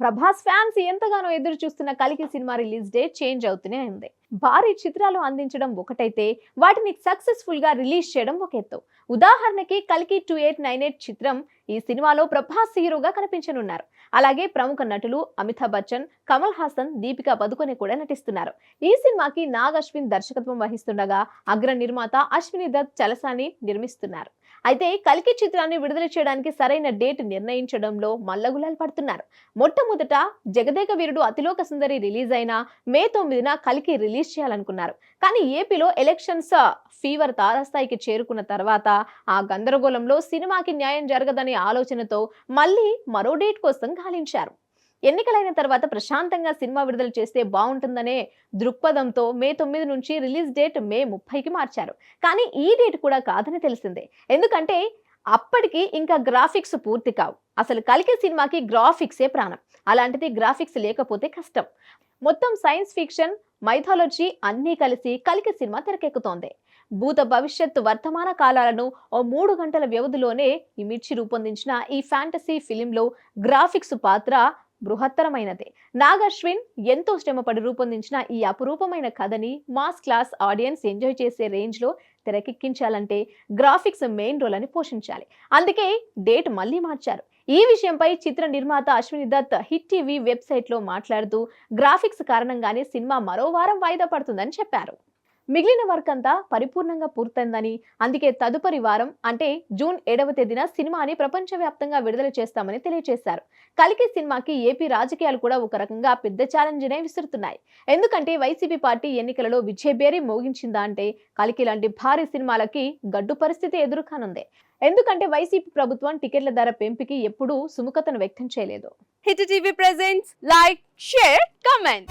Prabhas fans ఎంతగానో ఎదురు చూస్తున్న కలికి సినిమా రిలీజ్ డేట్ చేంజ్ అవుతూనే ఉంది. భారీ చిత్రాలు అందించడం ఒకటైతే వాటిని సక్సెస్ఫుల్గా రిలీజ్ చేయడం ఒక ఎత్తు. ఉదాహరణకి కలికి టూ ఎయిట్ నైన్ ఎయిట్ చిత్రం ఈ సినిమాలో ప్రభాస్ హీరోగా కనిపించనున్నారు. అలాగే ప్రముఖ నటులు అమితాబ్ బచ్చన్ కమల్ హాసన్ దీపికా పదుకొనే కూడా నటిస్తున్నారు. ఈ సినిమాకి నాగ్ అశ్విన్ దర్శకత్వం వహిస్తుండగా అగ్ర నిర్మాత అశ్విని దత్ చలసాని నిర్మిస్తున్నారు. అయితే కల్కి చిత్రాన్ని విడుదల చేయడానికి సరైన డేట్ నిర్ణయించడంలో మల్లగులాలు పడుతున్నారు. మొట్టమొదట జగదేక వీరుడు అతిలోక సుందరి రిలీజ్ అయిన మే తొమ్మిదిన కల్కి రిలీజ్ చేయాలనుకున్నారు. కానీ ఏపీలో ఎలక్షన్స్ ఫీవర్ తారస్థాయికి చేరుకున్న తర్వాత ఆ గందరగోళంలో సినిమాకి న్యాయం జరగదనే ఆలోచనతో మళ్ళీ మరో డేట్ కోసం గాలించారు. ఎన్నికలైన తర్వాత ప్రశాంతంగా సినిమా విడుదల చేస్తే బాగుంటుందనే దృక్పథంతో మే తొమ్మిది నుంచి రిలీజ్ డేట్ మే ముప్పైకి మార్చారు. కానీ ఈ డేట్ కూడా కాదని తెలిసిందే. ఎందుకంటే అప్పటికి ఇంకా గ్రాఫిక్స్ పూర్తి కావు. అసలు కలికే సినిమాకి గ్రాఫిక్సే ప్రాణం. అలాంటిది గ్రాఫిక్స్ లేకపోతే కష్టం. మొత్తం సైన్స్ ఫిక్షన్ మైథాలజీ అన్నీ కలిసి కలికి సినిమా తెరకెక్కుతోంది. భూత భవిష్యత్తు వర్తమాన కాలాలను ఓ మూడు గంటల వ్యవధిలోనే ఇమిడ్చి రూపొందించిన ఈ ఫ్యాంటసీ ఫిలింలో గ్రాఫిక్స్ పాత్ర బృహత్తరమైనదే. నాగశ్విన్ ఎంతో శ్రమపడి రూపొందించిన ఈ అపురూపమైన కథని మాస్ క్లాస్ ఆడియన్స్ ఎంజాయ్ చేసే రేంజ్లో తెరకెక్కించాలంటే గ్రాఫిక్స్ మెయిన్ రోల్ అని పోషించాలి. అందుకే డేట్ మళ్ళీ మార్చారు. ఈ విషయంపై చిత్ర నిర్మాత అశ్విని దత్ హిట్ టీవీ వెబ్సైట్లో మాట్లాడుతూ గ్రాఫిక్స్ కారణంగానే సినిమా మరో వారం వాయిదా పడుతుందని చెప్పారు. మిగిలిన వర్క్ అంతా పరిపూర్ణంగా పూర్తయిందని అందుకే తదుపరి వారం అంటే జూన్ ఏడవ తేదీన సినిమాని ప్రపంచవ్యాప్తంగా విడుదల చేస్తామని తెలియజేశారు కలికి సినిమాకి ఏపీ రాజకీయాలు కూడా ఒక రకంగా పెద్ద ఛాలెంజ్నే విసురుతున్నాయి. ఎందుకంటే వైసీపీ పార్టీ ఎన్నికలలో విజయబేరి మోగించిందా అంటే కలికి లాంటి భారీ సినిమాలకి గడ్డు పరిస్థితి ఎదురుకానుంది. ఎందుకంటే వైసీపీ ప్రభుత్వం టికెట్ల ధర పెంపుకి ఎప్పుడూ సుముఖతను వ్యక్తం చేయలేదు. Hit TV presents like share comment.